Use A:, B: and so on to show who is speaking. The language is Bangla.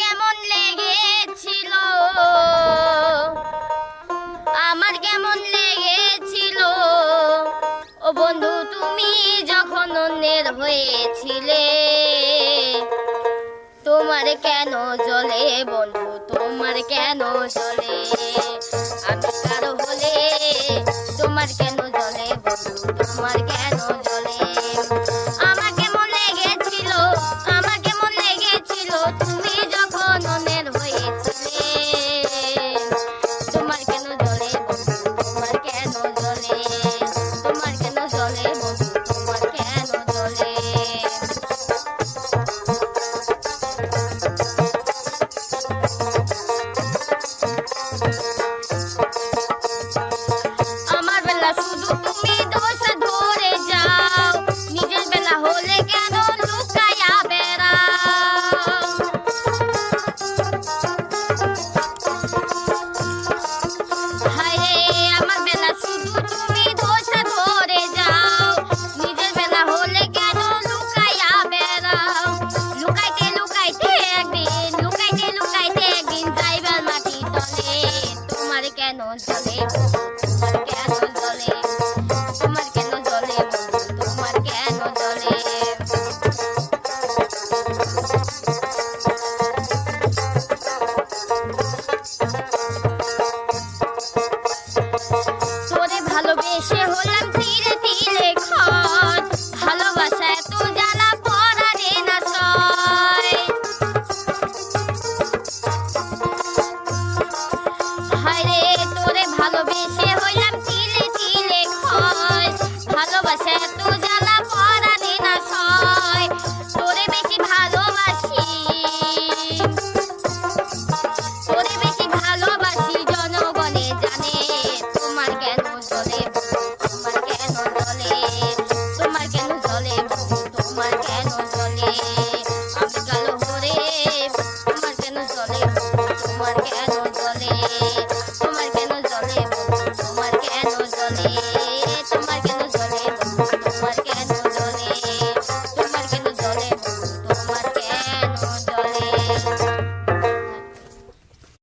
A: কেমন লেগেছিল? আমার কেমন লেগেছিল? ও বন্ধু, তুমি যখন অন্যের হয়েছিলে, তোমার কেন জলে বন্ধু, তোমার কেন জলে? আমি কারও হলে তোমার কেন জলে বন্ধু, তোমার কেন Thanks.